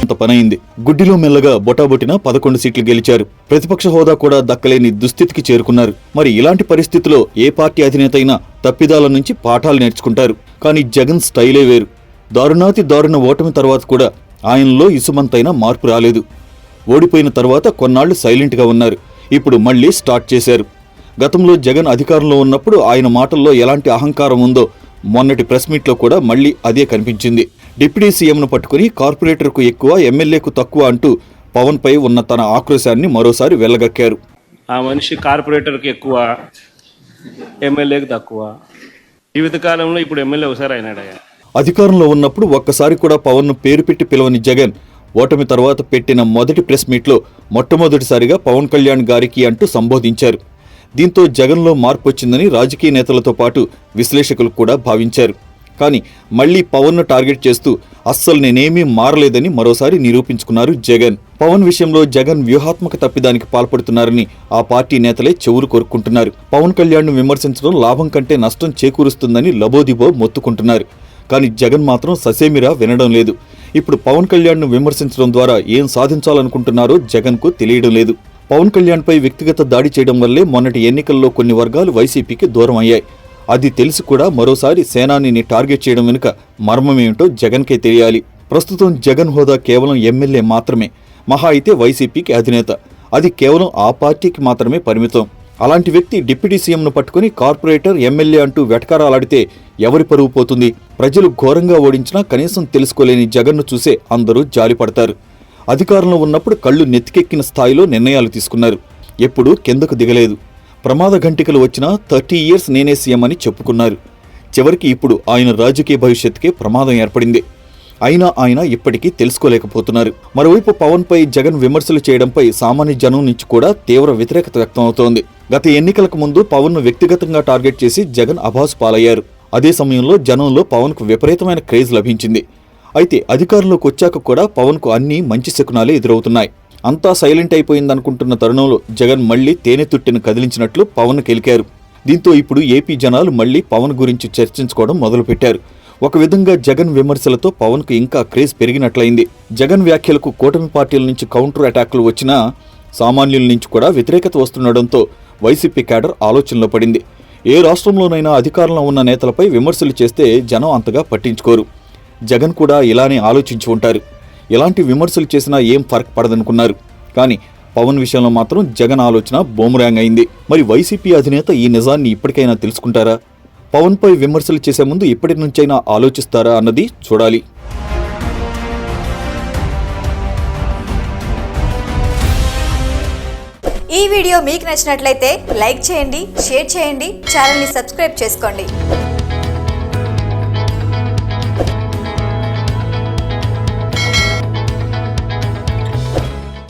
అంత పనైంది. గుడ్డిలో మెల్లగా బొటాబొటిన పదకొండు సీట్లు గెలిచారు. ప్రతిపక్ష హోదా కూడా దక్కలేని దుస్థితికి చేరుకున్నారు. మరి ఇలాంటి పరిస్థితిలో ఏ పార్టీ అధినేత అయినా తప్పిదాల నుంచి పాఠాలు నేర్చుకుంటారు. కానీ జగన్ స్టైలే వేరు. దారుణాతి దారుణ ఓటమి తర్వాత కూడా ఆయనలో ఇసుమంతైనా మార్పు రాలేదు. ఓడిపోయిన తర్వాత కొన్నాళ్ళు సైలెంట్గా ఉన్నారు. ఇప్పుడు మళ్ళీ స్టార్ట్ చేశారు. గతంలో జగన్ అధికారంలో ఉన్నప్పుడు ఆయన మాటల్లో ఎలాంటి అహంకారం ఉందో మొన్నటి ప్రెస్ మీట్లో కూడా మళ్ళీ అదే కనిపించింది. డిప్యూటీ సీఎంను పట్టుకుని కార్పొరేటర్కు ఎక్కువ ఎమ్మెల్యేకు తక్కువ అంటూ పవన్పై ఉన్న తన ఆక్రోశాన్ని మరోసారి వెళ్ళగక్కారు ఆ మనిషి కార్పొరేటర్కి ఎక్కువ ఎమ్మెల్యేకి తక్కువ. జీవితకాలంలో ఇప్పుడు ఎమ్మెల్యే ఒకసారి అయినాడయ్యా. అధికారంలో ఉన్నప్పుడు ఒక్కసారి కూడా పవన్ను పేరు పెట్టి పిలవని జగన్ ఓటమి తర్వాత పెట్టిన మొదటి ప్రెస్ మీట్లో మొట్టమొదటిసారిగా పవన్ కళ్యాణ్ గారికి అంటూ సంబోధించారు. దీంతో జగన్లో మార్పు వచ్చిందని రాజకీయ నేతలతో పాటు విశ్లేషకులు కూడా భావించారు. కానీ మళ్ళీ పవన్ను టార్గెట్ చేస్తూ అస్సలు నేనేమీ మారలేదని మరోసారి నిరూపించుకున్నారు జగన్. పవన్ విషయంలో జగన్ వ్యూహాత్మక తప్పిదానికి పాల్పడుతున్నారని ఆ పార్టీ నేతలే చెవులు కోరుకుంటున్నారు పవన్ కళ్యాణ్ను విమర్శించడం లాభం కంటే నష్టం చేకూరుస్తుందని లబోదిబో మొత్తుకుంటున్నారు. కానీ జగన్ మాత్రం ససేమిరా వినడం లేదు. ఇప్పుడు పవన్ కళ్యాణ్ను విమర్శించడం ద్వారా ఏం సాధించాలనుకుంటున్నారో జగన్కు తెలియడం లేదు. పవన్ కళ్యాణ్పై వ్యక్తిగత దాడి చేయడం వల్లే మొన్నటి ఎన్నికల్లో కొన్ని వర్గాలు వైసీపీకి దూరం అయ్యాయి అది తెలిసి కూడా మరోసారి సేనానిని టార్గెట్ చేయడం వెనుక మర్మమేమిటో జగన్కే తెలియాలి. ప్రస్తుతం జగన్ హోదా కేవలం ఎమ్మెల్యే మాత్రమే. మహా అయితే వైసీపీకి అధినేత. అది కేవలం ఆ పార్టీకి మాత్రమే పరిమితం. అలాంటి వ్యక్తి డిప్యూటీ సీఎంను పట్టుకుని కార్పొరేటర్ ఎమ్మెల్యే అంటూ వెటకారాలాడితే ఎవరి పరువు పోతుంది? ప్రజలు ఘోరంగా ఓడించినా కనీసం తెలుసుకోలేని జగన్ను చూసే అందరూ జాలిపడతారు. అధికారంలో ఉన్నప్పుడు కళ్ళు నెత్తికెక్కిన స్థాయిలో నిర్ణయాలు తీసుకున్నారు. ఎప్పుడూ కిందకు దిగలేదు. ప్రమాద ఘంటికలు వచ్చినా థర్టీ ఇయర్స్ నేనే సీఎం అని చెప్పుకున్నారు. చివరికి ఇప్పుడు ఆయన రాజకీయ భవిష్యత్తుకే ప్రమాదం ఏర్పడింది. అయినా ఆయన ఇప్పటికీ తెలుసుకోలేకపోతున్నారు. మరోవైపు పవన్ పై జగన్ విమర్శలు చేయడంపై సామాన్య జనం నుంచి కూడా తీవ్ర వ్యతిరేకత వ్యక్తమవుతోంది గత ఎన్నికలకు ముందు పవన్ను వ్యక్తిగతంగా టార్గెట్ చేసి జగన్ అభాసు పాలయ్యారు అదే సమయంలో జనంలో పవన్కు విపరీతమైన క్రేజ్ లభించింది. అయితే అధికారంలోకి వచ్చాక కూడా పవన్కు అన్ని మంచి శకునాలే ఎదురవుతున్నాయి. అంతా సైలెంట్ అయిపోయిందనుకుంటున్న తరుణంలో జగన్ మళ్ళీ తేనె తుట్టిని కదిలించినట్లు పవన్ కెలికారు. దీంతో ఇప్పుడు ఏపీ జనాలు మళ్ళీ పవన్ గురించి చర్చించుకోవడం మొదలుపెట్టారు. ఒక విధంగా జగన్ విమర్శలతో పవన్కు ఇంకా క్రేజ్ పెరిగినట్లయింది. జగన్ వ్యాఖ్యలకు కూటమి పార్టీల నుంచి కౌంటర్ అటాక్లు వచ్చినా సామాన్యుల నుంచి కూడా వ్యతిరేకత వస్తుండడంతో వైసీపీ క్యాడర్ ఆలోచనలో పడింది. ఏ రాష్ట్రంలోనైనా అధికారంలో ఉన్న నేతలపై విమర్శలు చేస్తే జనం అంతగా పట్టించుకోరు. జగన్ కూడా ఇలానే ఆలోచించి ఉంటారు. ఎలాంటి విమర్శలు చేసినా ఏం ఫరక్ పడదనుకున్నారు. కానీ పవన్ విషయంలో మాత్రం జగన్ ఆలోచన బోమరాంగ్ అయింది. మరి వైసీపీ అధినేత ఈ నిజాన్ని ఇప్పటికైనా తెలుసుకుంటారా? పవన్పై విమర్శలు చేసే ముందు ఇప్పటి నుంచైనా ఆలోచిస్తారా అన్నది చూడాలి. ఈ వీడియో మీకు నచ్చినట్లయితే లైక్ చేయండి షేర్ చేయండి ఛానల్ని సబ్స్క్రైబ్ చేసుకోండి.